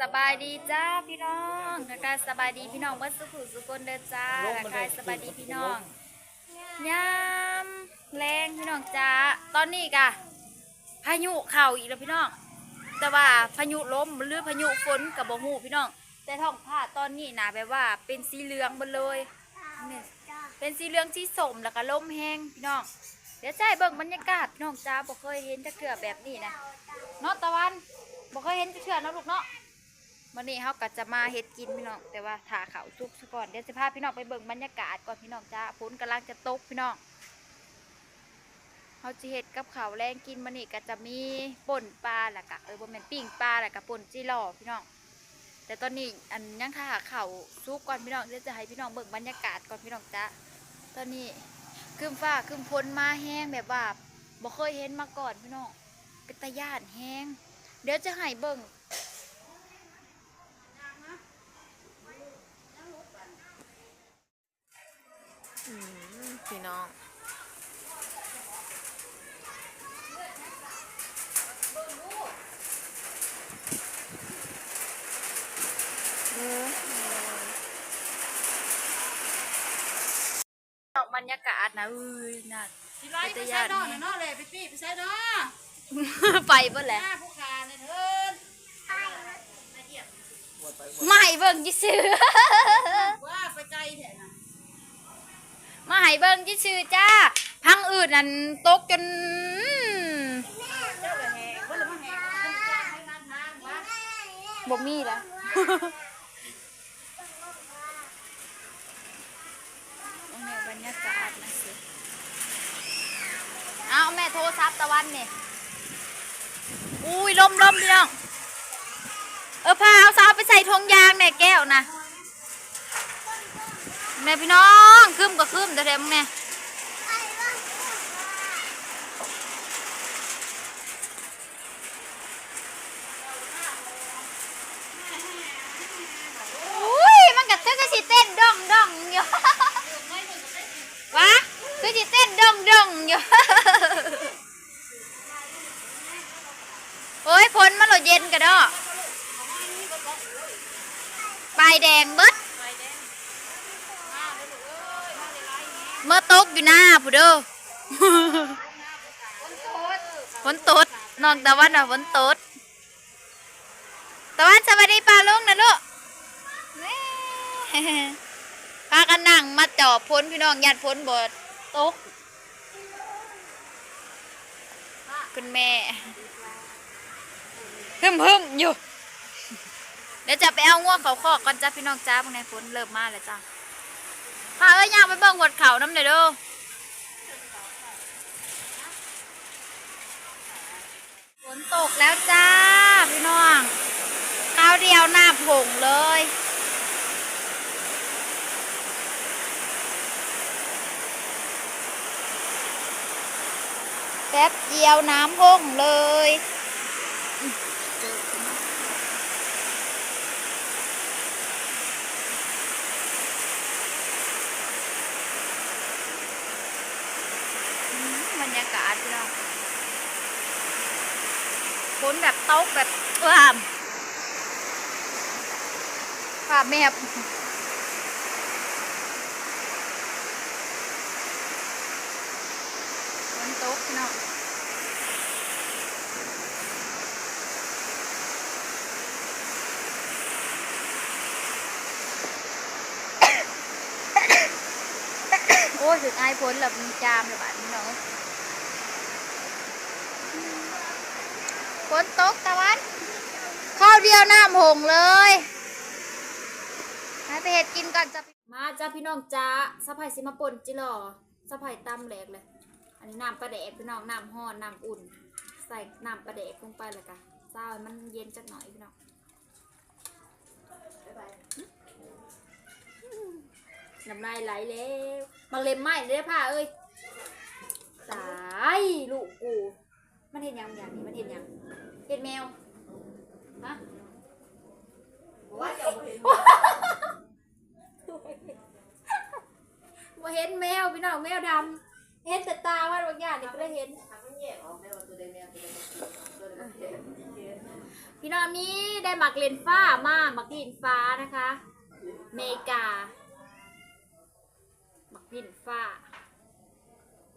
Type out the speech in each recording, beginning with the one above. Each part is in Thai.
สบายดีจ้าพี่น้องทักทายสบายดีพี่น้องวัดสุขุสุคนเด้อจ้าทักทายสบายดีพี่น้องยามแรงพี่น้องจ้าตอนนี้กะพายุเข่าอีกแล้วพี่น้อง แต่ว่าพายุล้มหรือพายุฝนกับบ่ฮู้พี่น้อง แต่ท้องผ้าตอนนี้นะแบบว่าเป็นสีเหลืองหมดเลยเป็นสีเหลืองสีส้มแล้วก็ลมแห้งพี่น้อง เดี๋ยวใจเบิ่งบรรยากาศพี่น้องจ้าบ่เคยเห็นจักเทื่อแบบนี้นะเนาะตะวันบ่เคยเห็นจักเทื่อนะลูกเนาะ วันนี้เฮาก็จะมาเฮ็ดกินพี่น้องแต่ว่าถาเขาวสุกซะก่อนเดี๋ยวจะพาพี่น้องไปเบิ่งบรรยากาศก่อนพี่น้องจ้าฝนกำลังจะตกพี่น้องเฮาจะเฮ็ดกับเขาแรงกินมื้อนี้ก็จะมีป่นปลาแล้วก็เออบ่แม่นปิ้งปลาแล้วก็ป่นจิหล่อพี่น้องแต่ตอนนี้อันยังท่าข้าวสุกก่อนพี่น้องเดี๋ยวจะให้พี่น้องเบิ่งบรรยากาศก่อนพี่น้องจ้าตอนนี้คืมฟ้าคืมพลมาแห้งแบบว่าบ่เคยเห็นมาก่อนพี่น้องเป็นตาย่านแห้งเดี๋ยวจะให้เบิ่ง อืม พี่น้องบรรยากาศนะอุ้ยน่าสิร้อยไปใส่ดอกน่ะเนาะเลยไปปี้ไปใส่ดอกไปเบิ่แหละผู้ค้าเนี่ยเถินมาให้เบิ่งจิซื่อว่าไปไกลแท้น่ะ มาให้เบิ่งจิซื่อจ้า พังอื่นนั่นตกจนเจ้าละแหงบ่ละมาแหงคนจ้างให้งานทางวะบ่มีละเอาแนวบรรยากาศนะสิเอาแม่โทรศัพท์ตะวันนี่อุ้ยลมลมพี่น้องเออพาเอาสาวไปใส่ทงยางในแก้วนะ แม่พี่น้องคืมก็คืมแต่เดี๋ยวมึงเนี่ยอุ้ยมันก็คือสิเต้นดองดองอยู่วะคือสิเต้นดองดองอยู่โอ้ยฝนมันโหลดเย็นกันเนาะปลายแดงเบิด เมื่อตกอยู่หน้าผู้เด้อฝนตดน้องตะวันว่าฝนตดตะวันสวัสดีป้าลุงนะลูกแม่พากันนั่งมาจอบพ้นพี่น้องญาติพ้นบดตกคุณแม่พึ่มพึ่มอยู่ เดี๋ยวจะไปเอาง่วงเขาคอกก่อนจ้าพี่น้องจ้าพวกนายฝนเริ่มมาแล้วจ้า พาเอ้ยย่างไปเบิ่งหดเขาน้ำเด้อเด้อฝนตกแล้วจ้า พี่น้องข้าวเดียวหน้าผงเลยแป๊บเดียวน้ำห้องเลยอืมบรรยา กาศพี่น้องฝนแบบตกแบบเอื้อมภาพแมบฝนตกพี่น้องโอ้ยถึงไอายพ้นแบบมีจามเลยบ้านพี่น้อง ฝนตกตะวันข้าวเดียวน้ำหงเลยให้ไปเห็ดกินก่อนจ้ะมาจ้าพี่น้องจ้าสะพายสิมาป่นจิหล่อสะพายตำแหลกเลย อันนี้น้ำปลาแดกพี่น้องน้ำห้อนน้ำอุ่น ใส่น้ำปลาแดกลงไปเลยกันเศร้าให้มันเย็นจักหน่อยพี่น้องน้ำลายไหลแล้วมาเล็มไหมเลยผ้าเอ้ยตายลูกกู มันเห็นยังอย่างนี้มันเห็นยังเห็นแมวฮะว่าจะบ่เห็นว่าเห็นแมวพี่น้องแมวดำเห็นแต่ตาว่าบางอย่างนี่ก็เลยเห็นทางมันแยกออกได้ว่าตัวใดแม่ตัวใดตัวใดมันเห็นพี่น้องนี้ได้หมักเลนฟ้ามาหมักลินฟ้านะคะเมกาหมักลินฟ้า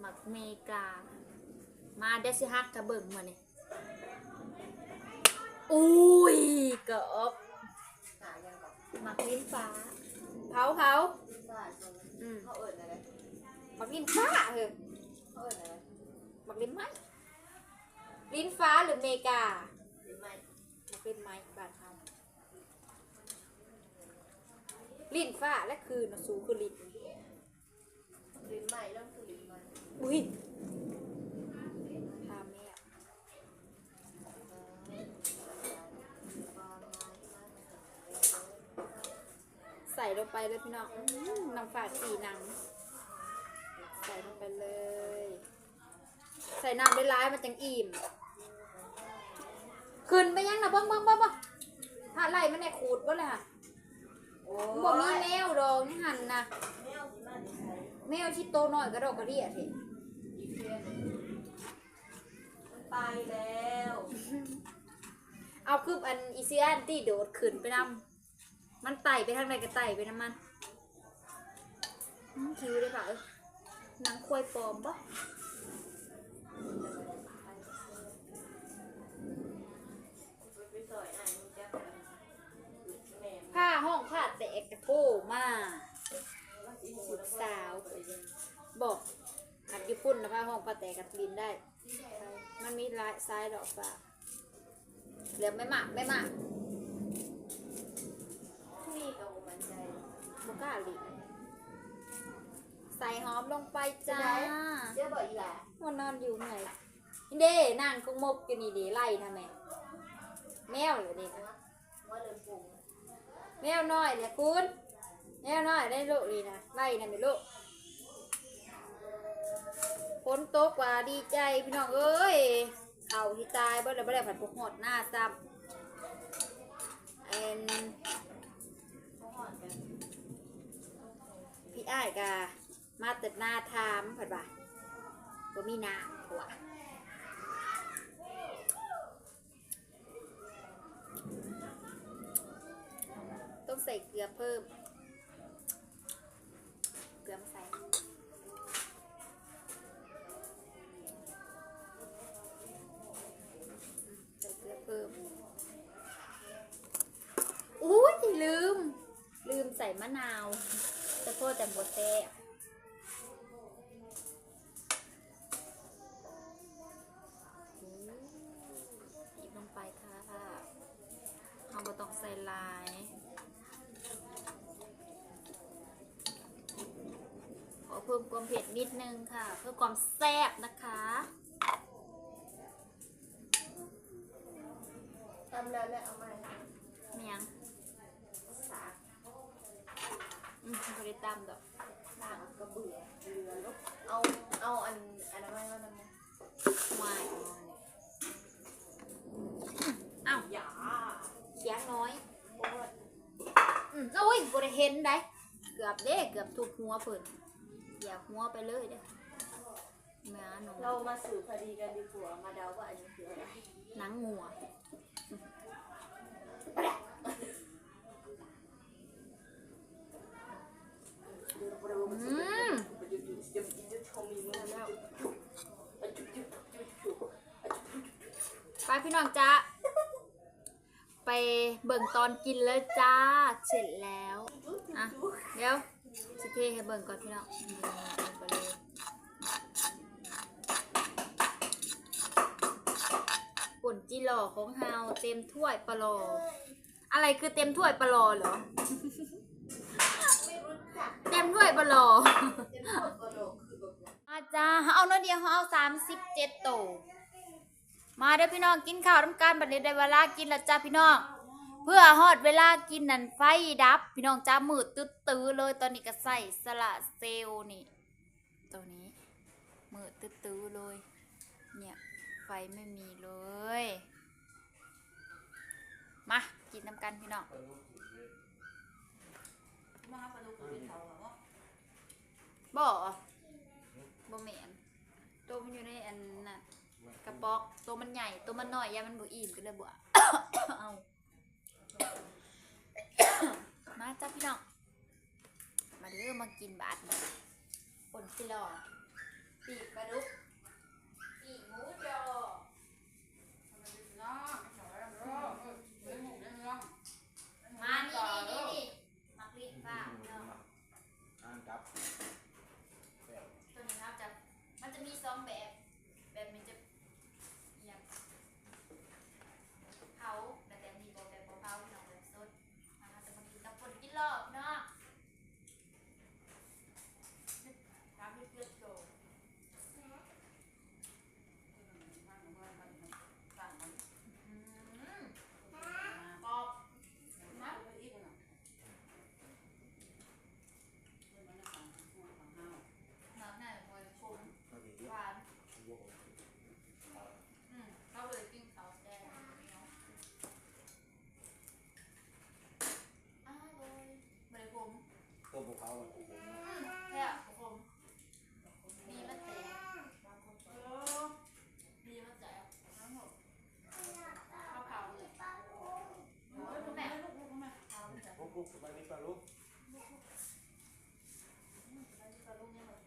หมักเมกา มาเดซิฮักกระเบิ่งมาเนี่ยอุ้ยเกอบหมักลิ้นฟ้าเผาเผาอืมเขาเอิญอะไรหมักลิ้นฟ้าเหรอเขาเอิญอะไรหมักลิ้นไม้ลิ้นฟ้าหรือเมกาหรือไม่หมักลิ้นไม้บ้านเฮาลิ้นฟ้าและคือนะสูคือลิ้นหรือไม่ต้องคือหรือไม่อุ้ยพาแม่ ใส่ลงไป เลยพี่น้องอื้อน้ำฝาดสีหนังใส่ลงไปเลย ใส่น้ำได้ร้ายๆมันจังอิ่มขึ้นไปยังนะเบ้างบ้างบ้างบ้างถ้าไหลมันแน่ขูดบ่เลยค่ะโอ้บ่มีแมวดอกนี่หันนะแมวที่บ้านนี่ใส่แมวชิโตน้อยกระดอกกระเดียเถอะอีเพียนมันตายแล้ว เอาคืออันอีเซียนที่โดดขึ้นไปนำ มันไต่ไปทางใดก็ไต่ไปน้ำมันคิวได้ปะเอ้ยนังควายปลอมปะผ้าห้องผ้าแตกกระโถมาสุดสาว บอกอัดญี่ปุ่นนะผ้าห้องผ้าแตกกับลินได้ มันมีลายซ้ายดอกฟ้าเหลือไม่มากไม่มาก นี่กับมันใจ บ กล้าลิใส่หอมลงไปจ้าเจ้าบอกอีหล่ะมันนอนอยู่ไหนเด้นางกงมกอยู่นี่ดีไล่นะแม่แมวเหรอนี่นะว่าเริ่มปรุงแมวน้อยเนี่ยคุณแมวน้อยได้ลูกดีนะไล่นะไม่ลูกฝนตกว่าดีใจพี่น้องเอ้ยเอาที่ตายบ่ได้บ่ได้ผัดพวกหอดหน้าซ้ำเอ็น เขาหอดกัน พี่อ้ายกามาแต่หน้าทามผัดบ่าบ่มีน้ำผัวต้องใส่เกลือเพิ่ม เกลือมาใส่ใส่เกลือเพิ่มอุ้ยลืม ลืมใส่มะนาว จะโทษแต่บดแซ่บีบลงไปค่ะเอาบะต้องใส่ลายขอเพิ่มความเผ็ดนิดนึงค่ะ เพื่อความแซ่บนะคะทำแล้วแล้วเอามา เมียง สาก อืม ไม่ได้ตำดอกสากกระเบื่อเรือลูกเอาเอาอันอันนั้นไว้ว่านั้นนะวายอ้าวอย่าเสียงน้อยโอ้ยอืมโอ้ยบริเห็นได้เกือบเด้เกือบถูกหัวเพิ่นอย่าหัวไปเลยเด้อแม่หนูเรามาสืบคดีกันดีกว่ามาเดาว่าอันนี้คืออะไรหนังงัว อืมไปพี่น้องจ้าไปเบิ่งตอนกินเลยจ้า เสร็จแล้ว อะ เดี๋ยวสิเทให้เบิ่งก่อนพี่น้องปเลยป่นจิหล่อของเฮาเต็มถ้วยปลาโลออะไรคือเต็มถ้วยปลาโลอเหรอ เต็มถ้วยปลาโลอเต็มหมดกระโหลกคือแบบนั้นอาจารย์เอาน้อเดียวเขาเอาสามสิบเจ็ดโตวมาเด้อพี่น้องกินข้าวทำการบัดนี้ได้เวลากินแล้วจ้าพี่น้อง เพื่อฮอดเวลากินนั่นไฟดับ พี่น้องจ้ามืดตึ๊ดตื้อเลยตอนนี้ก็ใส่สละเซลล์นี่ตัวนี้มืดตึ๊ดตื้อเลย เนี่ยไฟไม่มีเลย มากินน้ำกันพี่น้อง มาหาปลากเป็นเขาค่ะนบ่บ่แมนตัวมันอยู่ในอันน่ะกระป๋อกตัวมันใหญ่ตัวมันหน่อยยามันบ่อิ่มก็เลยบ่เอามาจ้าพี่น้องมาเด้อมากินบาดปนสิลอปีกปลาดุก บุกบุกสบายดีป่ะลูบกสบายดีป่ะลูกเนี่ย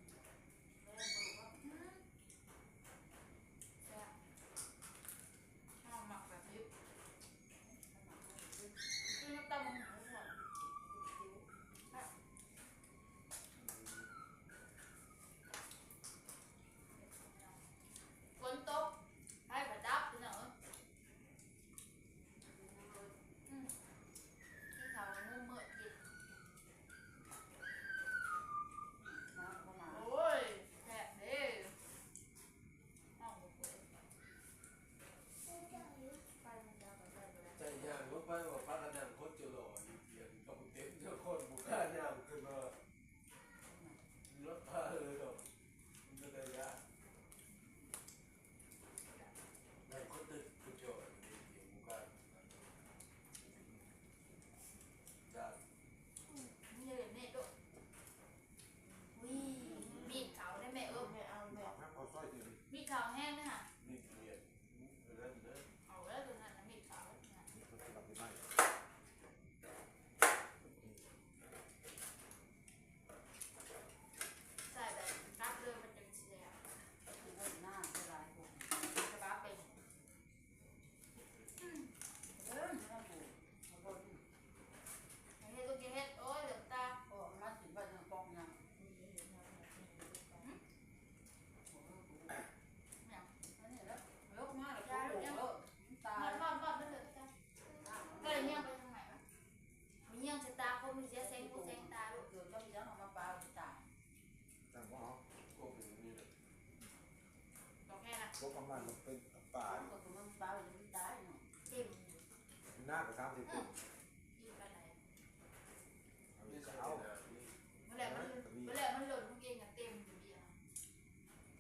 พวกประมาณมันเป็นป่า Con của mâm bao giờ cũng tái nữa. Tìm หน้ากับสามสิบปี đi cái này. นี่เขา Bữa lại mất- bữa lại mất lộn con kia nhà tìm thì bị à.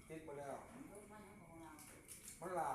ติดมาแล้ว Đốt mấy con nào. มันลาว